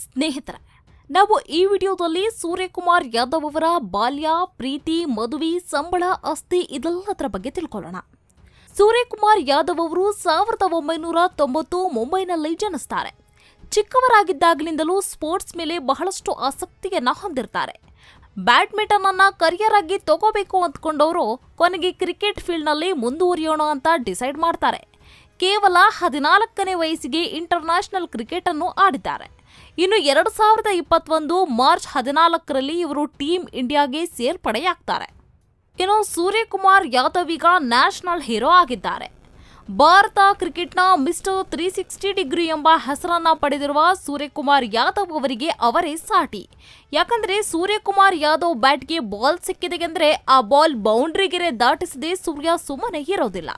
ಸ್ನೇಹಿತರೆ, ನಾವು ಈ ವಿಡಿಯೋದಲ್ಲಿ ಸೂರ್ಯಕುಮಾರ್ ಯಾದವ್ ಅವರ ಬಾಲ್ಯ, ಪ್ರೀತಿ, ಮದುವೆ, ಸಂಬಳ, ಆಸ್ತಿ ಇದೆಲ್ಲದರ ಬಗ್ಗೆ ತಿಳ್ಕೊಳ್ಳೋಣ. ಸೂರ್ಯಕುಮಾರ್ ಯಾದವ್ ಅವರು ಸಾವಿರದ ಒಂಬೈನೂರ ತೊಂಬತ್ತು ಮುಂಬೈನಲ್ಲಿ ಜನಿಸ್ತಾರೆ. ಚಿಕ್ಕವರಾಗಿದ್ದಾಗಲಿಂದಲೂ ಸ್ಪೋರ್ಟ್ಸ್ ಮೇಲೆ ಬಹಳಷ್ಟು ಆಸಕ್ತಿಯನ್ನು ಹೊಂದಿರ್ತಾರೆ. ಬ್ಯಾಡ್ಮಿಂಟನ್ ಅನ್ನ ಕರಿಯರ್ ಆಗಿ ತಗೋಬೇಕು ಅಂದ್ಕೊಂಡವರು ಕೊನೆಗೆ ಕ್ರಿಕೆಟ್ ಫೀಲ್ಡ್ನಲ್ಲಿ ಮುಂದುವರಿಯೋಣ ಅಂತ ಡಿಸೈಡ್ ಮಾಡ್ತಾರೆ. ಕೇವಲ ಹದಿನಾಲ್ಕನೇ ವಯಸ್ಸಿಗೆ ಇಂಟರ್ನ್ಯಾಷನಲ್ ಕ್ರಿಕೆಟ್ ಅನ್ನು ಆಡಿದ್ದಾರೆ. ಇನ್ನು ಎರಡು ಸಾವಿರದ ಇಪ್ಪತ್ತೊಂದು ಮಾರ್ಚ್ ಹದಿನಾಲ್ಕರಲ್ಲಿ ಇವರು ಟೀಮ್ ಇಂಡಿಯಾಗೆ ಸೇರ್ಪಡೆಯಾಗ್ತಾರೆ. ಇನ್ನು ಸೂರ್ಯಕುಮಾರ್ ಯಾದವ್ ಈಗ ನ್ಯಾಷನಲ್ ಹೀರೋ ಆಗಿದ್ದಾರೆ. ಭಾರತ ಕ್ರಿಕೆಟ್ನ ಮಿಸ್ಟರ್ ತ್ರೀ ಸಿಕ್ಸ್ಟಿ ಡಿಗ್ರಿ ಎಂಬ ಹೆಸರನ್ನ ಪಡೆದಿರುವ ಸೂರ್ಯಕುಮಾರ್ ಯಾದವ್ ಅವರಿಗೆ ಅವರೇ ಸಾಟಿ. ಯಾಕಂದ್ರೆ ಸೂರ್ಯಕುಮಾರ್ ಯಾದವ್ ಬ್ಯಾಟ್ಗೆ ಬಾಲ್ ಸಿಕ್ಕಿದೆ ಎಂದರೆ ಆ ಬಾಲ್ ಬೌಂಡ್ರಿಗೆರೆ ದಾಟಿಸದೆ ಸೂರ್ಯ ಸುಮ್ಮನೆ ಇರೋದಿಲ್ಲ.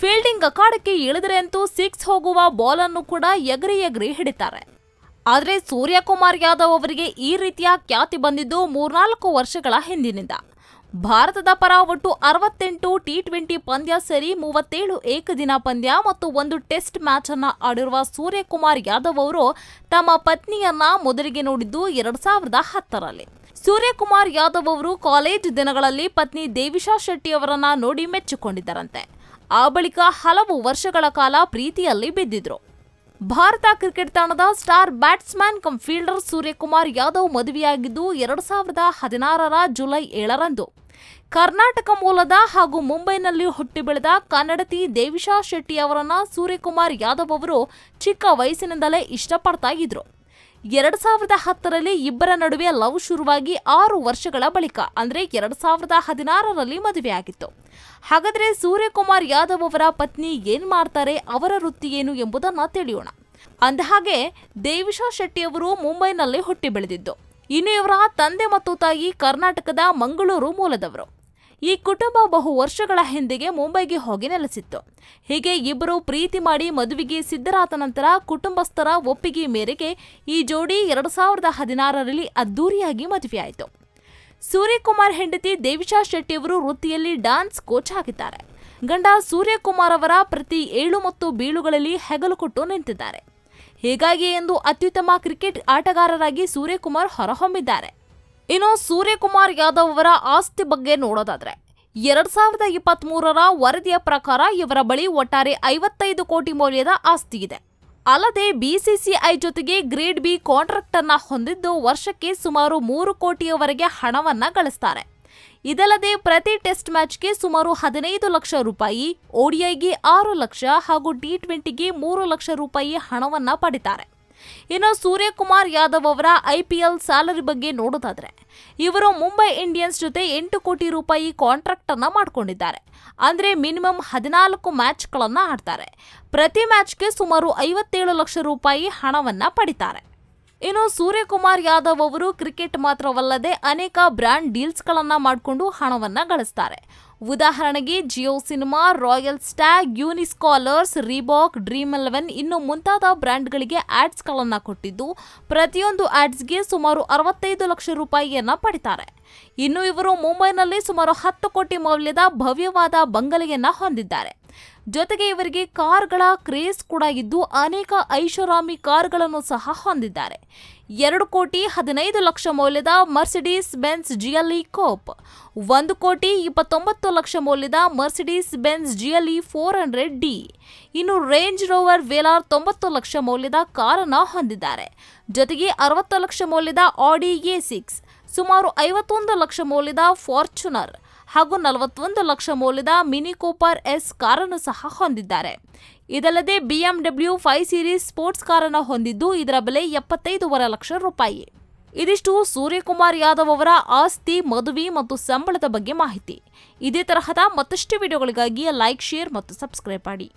ಫೀಲ್ಡಿಂಗ್ ಅಖಾಡಕ್ಕೆ ಇಳಿದರೆ ಅಂತೂ ಸಿಕ್ಸ್ ಹೋಗುವ ಬಾಲನ್ನು ಕೂಡ ಎಗರಿ ಎಗರಿ ಹಿಡಿತಾರೆ. ಆದರೆ ಸೂರ್ಯಕುಮಾರ್ ಯಾದವ್ ಅವರಿಗೆ ಈ ರೀತಿಯ ಖ್ಯಾತಿ ಬಂದಿದ್ದು ಮೂರ್ನಾಲ್ಕು ವರ್ಷಗಳ ಹಿಂದಿನಿಂದ. ಭಾರತದ ಪರ ಒಟ್ಟು ಅರವತ್ತೆಂಟು ಟಿ ಟ್ವೆಂಟಿ ಪಂದ್ಯ ಸೇರಿ ಮೂವತ್ತೇಳು ಏಕದಿನ ಪಂದ್ಯ ಮತ್ತು ಒಂದು ಟೆಸ್ಟ್ ಮ್ಯಾಚ್ ಅನ್ನ ಆಡಿರುವ ಸೂರ್ಯಕುಮಾರ್ ಯಾದವ್ ಅವರು ತಮ್ಮ ಪತ್ನಿಯನ್ನ ಮೊದಲಿಗೆ ನೋಡಿದ್ದು ಎರಡ್ ಸಾವಿರದ ಹತ್ತರಲ್ಲಿ. ಸೂರ್ಯಕುಮಾರ್ ಯಾದವ್ ಅವರು ಕಾಲೇಜ್ ದಿನಗಳಲ್ಲಿ ಪತ್ನಿ ದೇವಿಶಾ ಶೆಟ್ಟಿ ಅವರನ್ನ ನೋಡಿ ಮೆಚ್ಚಿಕೊಂಡಿದ್ದರಂತೆ. ಆ ಬಳಿಕ ಹಲವು ವರ್ಷಗಳ ಕಾಲ ಪ್ರೀತಿಯಲ್ಲಿ ಬಿದ್ದಿದ್ರು. ಭಾರತ ಕ್ರಿಕೆಟ್ ತಂಡದ star batsman cum fielder Suryakumar Yadav ಮದುವೆಯಾಗಿದ್ದು ಎರಡು ಸಾವಿರದ ಹದಿನಾರರ ಜುಲೈ ಏಳರಂದು. ಕರ್ನಾಟಕ ಮೂಲದ ಹಾಗೂ ಮುಂಬೈನಲ್ಲಿ ಹುಟ್ಟಿ ಬೆಳೆದ ಕನ್ನಡತಿ ದೇವಿಶಾ ಶೆಟ್ಟಿ ಅವರನ್ನ ಸೂರ್ಯಕುಮಾರ್ ಯಾದವ್ ಅವರು ಚಿಕ್ಕ ವಯಸ್ಸಿನಿಂದಲೇ ಇಷ್ಟಪಡ್ತಾ ಇದ್ರು. ಎರಡ್ ಸಾವಿರದ ಹತ್ತರಲ್ಲಿ ಇಬ್ಬರ ನಡುವೆ ಲವ್ ಶುರುವಾಗಿ ಆರು ವರ್ಷಗಳ ಬಳಿಕ, ಅಂದ್ರೆ ಎರಡ್ ಸಾವಿರದ ಹದಿನಾರರಲ್ಲಿ ಮದುವೆಯಾಗಿತ್ತು. ಹಾಗಾದ್ರೆ ಸೂರ್ಯಕುಮಾರ್ ಯಾದವ್ ಅವರ ಪತ್ನಿ ಏನ್ ಮಾಡ್ತಾರೆ, ಅವರ ವೃತ್ತಿ ಏನು ಎಂಬುದನ್ನ ತಿಳಿಯೋಣ. ಅಂದಹಾಗೆ, ದೇವಿಶಾ ಶೆಟ್ಟಿ ಅವರು ಮುಂಬೈನಲ್ಲಿ ಹುಟ್ಟಿ ಬೆಳೆದಿದ್ದು. ಇನ್ನು ಇವರ ತಂದೆ ಮತ್ತು ತಾಯಿ ಕರ್ನಾಟಕದ ಮಂಗಳೂರು ಮೂಲದವರು. ಈ ಕುಟುಂಬ ಬಹು ವರ್ಷಗಳ ಹಿಂದೆಗೆ ಮುಂಬೈಗೆ ಹೋಗಿ ನೆಲೆಸಿತ್ತು. ಹೀಗೆ ಇಬ್ಬರು ಪ್ರೀತಿ ಮಾಡಿ ಮದುವೆಗೆ ಸಿದ್ಧರಾದ ನಂತರ ಕುಟುಂಬಸ್ಥರ ಒಪ್ಪಿಗೆ ಮೇರೆಗೆ ಈ ಜೋಡಿ ಎರಡು ಸಾವಿರದ ಹದಿನಾರರಲ್ಲಿ ಅದ್ದೂರಿಯಾಗಿ ಮದುವೆಯಾಯಿತು. ಸೂರ್ಯಕುಮಾರ್ ಹೆಂಡತಿ ದೇವಿಶಾ ಶೆಟ್ಟಿ ಅವರು ವೃತ್ತಿಯಲ್ಲಿ ಡಾನ್ಸ್ ಕೋಚ್ ಆಗಿದ್ದಾರೆ. ಗಂಡ ಸೂರ್ಯಕುಮಾರ್ ಅವರ ಪ್ರತಿ ಏಳು ಮತ್ತು ಬೀಳುಗಳಲ್ಲಿ ಹೆಗಲು ಕೊಟ್ಟು ನಿಂತಿದ್ದಾರೆ. ಹೀಗಾಗಿ ಎಂದು ಅತ್ಯುತ್ತಮ ಕ್ರಿಕೆಟ್ ಆಟಗಾರರಾಗಿ ಸೂರ್ಯಕುಮಾರ್ ಹೊರಹೊಮ್ಮಿದ್ದಾರೆ. ಇನ್ನು ಸೂರ್ಯಕುಮಾರ್ ಯಾದವ್ ಅವರ ಆಸ್ತಿ ಬಗ್ಗೆ ನೋಡೋದಾದ್ರೆ, ಎರಡ್ ಸಾವಿರದ ಇಪ್ಪತ್ತ್ ಮೂರರ ವರದಿಯ ಪ್ರಕಾರ ಇವರ ಬಳಿ ಒಟ್ಟಾರೆ ಐವತ್ತೈದು ಕೋಟಿ ಮೌಲ್ಯದ ಆಸ್ತಿ ಇದೆ. ಅಲ್ಲದೆ ಬಿಸಿಸಿಐ ಜೊತೆಗೆ ಗ್ರೇಡ್ ಬಿ ಕಾಂಟ್ರಾಕ್ಟ್ ಅನ್ನ ಹೊಂದಿದ್ದು ವರ್ಷಕ್ಕೆ ಸುಮಾರು ಮೂರು ಕೋಟಿಯವರೆಗೆ ಹಣವನ್ನ ಗಳಿಸ್ತಾರೆ. ಇದಲ್ಲದೆ ಪ್ರತಿ ಟೆಸ್ಟ್ ಮ್ಯಾಚ್ಗೆ ಸುಮಾರು ಹದಿನೈದು ಲಕ್ಷ ರೂಪಾಯಿ ಓಡಿಐಗೆ ಆರು ಲಕ್ಷ ಹಾಗೂ ಟಿ ಟ್ವೆಂಟಿಗೆ ಮೂರು ಲಕ್ಷ ರೂಪಾಯಿ ಹಣವನ್ನ ಪಡಿತಾರೆ. ಇನ್ನು ಸೂರ್ಯಕುಮಾರ್ ಯಾದವ್ ಅವರ ಐಪಿಎಲ್ ಸ್ಯಾಲರಿ ಬಗ್ಗೆ ನೋಡೋದಾದ್ರೆ, ಇವರು ಮುಂಬೈ ಇಂಡಿಯನ್ಸ್ ಜೊತೆ ಎಂಟು ಕೋಟಿ ರೂಪಾಯಿ ಕಾಂಟ್ರಾಕ್ಟ್ ಅನ್ನ ಮಾಡಿಕೊಂಡಿದ್ದಾರೆ. ಅಂದ್ರೆ ಮಿನಿಮಮ್ ಹದಿನಾಲ್ಕು ಮ್ಯಾಚ್ಗಳನ್ನು ಆಡ್ತಾರೆ. ಪ್ರತಿ ಮ್ಯಾಚ್ಗೆ ಸುಮಾರು ಐವತ್ತೇಳು ಲಕ್ಷ ರೂಪಾಯಿ ಹಣವನ್ನ ಪಡಿತಾರೆ. ಇನ್ನು ಸೂರ್ಯಕುಮಾರ್ ಯಾದವ್ ಅವರು ಕ್ರಿಕೆಟ್ ಮಾತ್ರವಲ್ಲದೆ ಅನೇಕ ಬ್ರ್ಯಾಂಡ್ ಡೀಲ್ಸ್ಗಳನ್ನು ಮಾಡಿಕೊಂಡು ಹಣವನ್ನ ಗಳಿಸ್ತಾರೆ. ಉದಾಹರಣೆಗೆ Jio cinema, Royal Stag Unischolars, Reebok, Dream Eleven ಇನ್ನು ಮುಂತಾದ ಬ್ರ್ಯಾಂಡ್ಗಳಿಗೆ ಆ್ಯಡ್ಸ್ಗಳನ್ನು ಕೊಟ್ಟಿದ್ದು, ಪ್ರತಿಯೊಂದು ಆಡ್ಸ್ಗೆ ಸುಮಾರು ಅರವತ್ತೈದು ಲಕ್ಷ ರೂಪಾಯಿಯನ್ನ ಪಡಿತಾರೆ. ಇನ್ನು ಇವರು ಮುಂಬೈನಲ್ಲಿ ಸುಮಾರು ಹತ್ತು ಕೋಟಿ ಮೌಲ್ಯದ ಭವ್ಯವಾದ ಬಂಗಲೆಯನ್ನು ಹೊಂದಿದ್ದಾರೆ. ಜೊತೆಗೆ ಇವರಿಗೆ ಕಾರ್ಗಳ ಕ್ರೇಸ್ ಕೂಡ ಇದ್ದು ಅನೇಕ ಐಷಾರಾಮಿ ಕಾರ್ಗಳನ್ನು ಸಹ ಹೊಂದಿದ್ದಾರೆ. ಎರಡು ಕೋಟಿ ಹದಿನೈದು ಲಕ್ಷ ಮೌಲ್ಯದ ಮರ್ಸಿಡೀಸ್ ಬೆನ್ಸ್ ಜಿಎಲ್ಇ ಕೋಪ್, ಒಂದು ಕೋಟಿ ಇಪ್ಪತ್ತೊಂಬತ್ತು ಲಕ್ಷ ಮೌಲ್ಯದ Mercedes Benz GLE four hundred D, ಇನ್ನು ರೇಂಜ್ ರೋವರ್ ವೇಲಾರ್ ತೊಂಬತ್ತು ಲಕ್ಷ ಮೌಲ್ಯದ ಕಾರನ್ನು ಹೊಂದಿದ್ದಾರೆ. ಜೊತೆಗೆ ಅರವತ್ತು ಲಕ್ಷ ಮೌಲ್ಯದ ಆಡಿ ಎ ಸಿಕ್ಸ್, ಸುಮಾರು ಐವತ್ತೊಂದು ಲಕ್ಷ ಮೌಲ್ಯದ ಫಾರ್ಚುನರ್ ಹಾಗೂ ನಲವತ್ತೊಂದು ಲಕ್ಷ ಮೌಲ್ಯದ ಮಿನಿ ಕೂಪರ್ ಎಸ್ ಕಾರನ್ನು ಸಹ ಹೊಂದಿದ್ದಾರೆ. ಇದಲ್ಲದೆ ಬಿಎಂಡಬ್ಲ್ಯೂ ಫೈವ್ ಸೀರೀಸ್ ಸ್ಪೋರ್ಟ್ಸ್ ಕಾರನ್ನು ಹೊಂದಿದ್ದು ಇದರ ಬೆಲೆ ಎಪ್ಪತ್ತೈದೂವರೆ ಲಕ್ಷ ರೂಪಾಯಿ. ಇದಿಷ್ಟು ಸೂರ್ಯಕುಮಾರ್ ಯಾದವ್ ಅವರ ಆಸ್ತಿ, ಮದುವೆ ಮತ್ತು ಸಂಬಳದ ಬಗ್ಗೆ ಮಾಹಿತಿ. ಇದೇ ತರಹದ ಮತ್ತಷ್ಟು ವಿಡಿಯೋಗಳಿಗಾಗಿ ಲೈಕ್, ಶೇರ್ ಮತ್ತು ಸಬ್ಸ್ಕ್ರೈಬ್ ಮಾಡಿ.